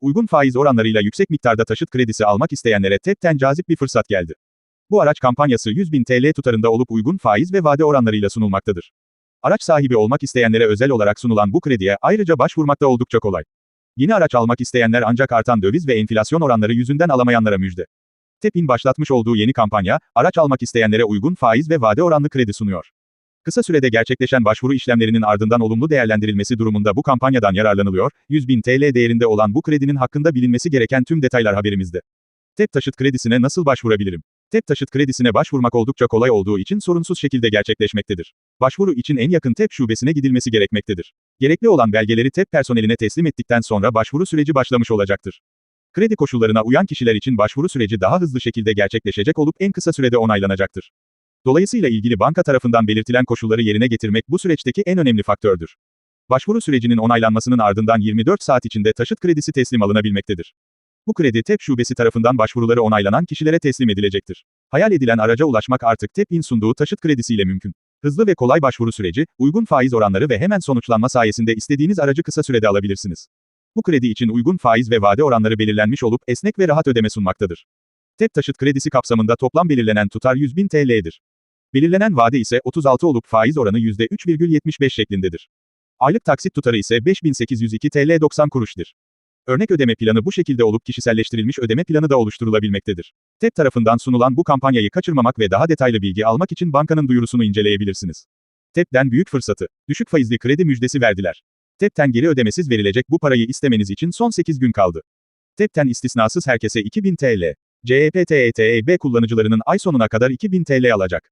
Uygun faiz oranlarıyla yüksek miktarda taşıt kredisi almak isteyenlere TEP'ten cazip bir fırsat geldi. Bu araç kampanyası 100.000 TL tutarında olup uygun faiz ve vade oranlarıyla sunulmaktadır. Araç sahibi olmak isteyenlere özel olarak sunulan bu krediye ayrıca başvurmakta oldukça kolay. Yeni araç almak isteyenler ancak artan döviz ve enflasyon oranları yüzünden alamayanlara müjde. TEP'in başlatmış olduğu yeni kampanya, araç almak isteyenlere uygun faiz ve vade oranlı kredi sunuyor. Kısa sürede gerçekleşen başvuru işlemlerinin ardından olumlu değerlendirilmesi durumunda bu kampanyadan yararlanılıyor, 100.000 TL değerinde olan bu kredinin hakkında bilinmesi gereken tüm detaylar haberimizde. TEP taşıt kredisine nasıl başvurabilirim? TEP taşıt kredisine başvurmak oldukça kolay olduğu için sorunsuz şekilde gerçekleşmektedir. Başvuru için en yakın TEP şubesine gidilmesi gerekmektedir. Gerekli olan belgeleri TEP personeline teslim ettikten sonra başvuru süreci başlamış olacaktır. Kredi koşullarına uyan kişiler için başvuru süreci daha hızlı şekilde gerçekleşecek olup en kısa sürede onaylanacaktır. Dolayısıyla ilgili banka tarafından belirtilen koşulları yerine getirmek bu süreçteki en önemli faktördür. Başvuru sürecinin onaylanmasının ardından 24 saat içinde taşıt kredisi teslim alınabilmektedir. Bu kredi TEP şubesi tarafından başvuruları onaylanan kişilere teslim edilecektir. Hayal edilen araca ulaşmak artık TEP'in sunduğu taşıt kredisiyle mümkün. Hızlı ve kolay başvuru süreci, uygun faiz oranları ve hemen sonuçlanma sayesinde istediğiniz aracı kısa sürede alabilirsiniz. Bu kredi için uygun faiz ve vade oranları belirlenmiş olup esnek ve rahat ödeme sunmaktadır. TEP taşıt kredisi kapsamında toplam belirlenen tutar 100.000 TL'dir. Belirlenen vade ise 36 olup faiz oranı %3,75 şeklindedir. Aylık taksit tutarı ise 5802 TL 90 kuruştur. Örnek ödeme planı bu şekilde olup kişiselleştirilmiş ödeme planı da oluşturulabilmektedir. TEP tarafından sunulan bu kampanyayı kaçırmamak ve daha detaylı bilgi almak için bankanın duyurusunu inceleyebilirsiniz. TEP'ten büyük fırsatı, düşük faizli kredi müjdesi verdiler. TEP'ten geri ödemesiz verilecek bu parayı istemeniz için son 8 gün kaldı. TEP'ten istisnasız herkese 2000 TL. CEPTETEB kullanıcılarının ay sonuna kadar 2000 TL alacak.